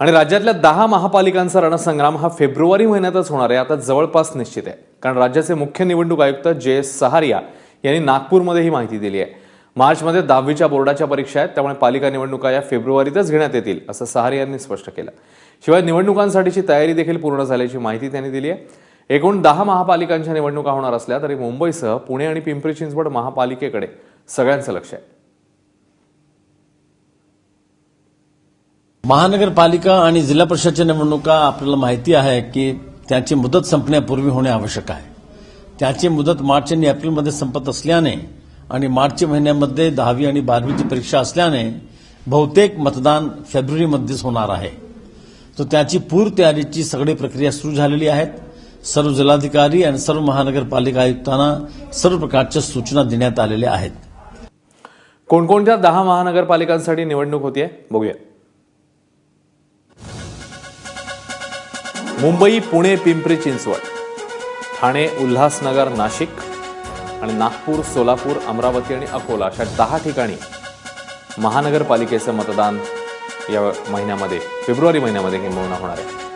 आणि राज्यातल्या दहा महापालिकांचा रणसंग्राम हा फेब्रुवारी महिन्यातच होणार आहे. आता जवळपास निश्चित आहे. कारण राज्याचे मुख्य निवडणूक आयुक्त जे एस सहारिया यांनी नागपूरमध्ये ही माहिती दिली आहे. मार्चमध्ये दहावीच्या बोर्डाच्या परीक्षा आहेत. त्यामुळे पालिका निवडणुका या फेब्रुवारीतच घेण्यात येतील असं सहारिया यांनी स्पष्ट केलं. शिवाय निवडणुकांसाठीची तयारी देखील पूर्ण झाल्याची माहिती त्यांनी दिली आहे. एकूण दहा महापालिकांच्या निवडणुका होणार असल्या तरी मुंबईसह पुणे आणि पिंपरी चिंचवड महापालिकेकडे सगळ्यांचं लक्ष आहे. महानगरपालिका आणि जिल्हा परिषदच्या निवडणुका आपल्याला माहिती आहे की त्याची मुदत संपण्यापूर्वी होणे आवश्यक आहे. त्याची मुदत मार्च आणि एप्रिलमध्ये संपत असल्याने आणि मार्च महिन्यामध्ये दहावी आणि बारावीची परीक्षा असल्याने बहुतेक मतदान फेब्रुवारीमध्येच होणार आहे. तर त्याची पूरतयारीची सगळी प्रक्रिया सुरू झालेली आहेत. सर्व जिल्हाधिकारी आणि सर्व महानगरपालिका आयुक्तांना सर्व प्रकारच्या सूचना देण्यात आलेल्या आहेत. कोणकोणत्या दहा महानगरपालिकांसाठी निवडणूक होतीये? बघूया. मुंबई पुणे पिंपरी चिंचवड. ठाणे उल्हासनगर नाशिक आणि नागपूर सोलापूर अमरावती आणि अकोला अशा दहा ठिकाणी महानगरपालिकेचं मतदान या महिन्यामध्ये फेब्रुवारी महिन्यामध्ये किंबहुना होणार आहे.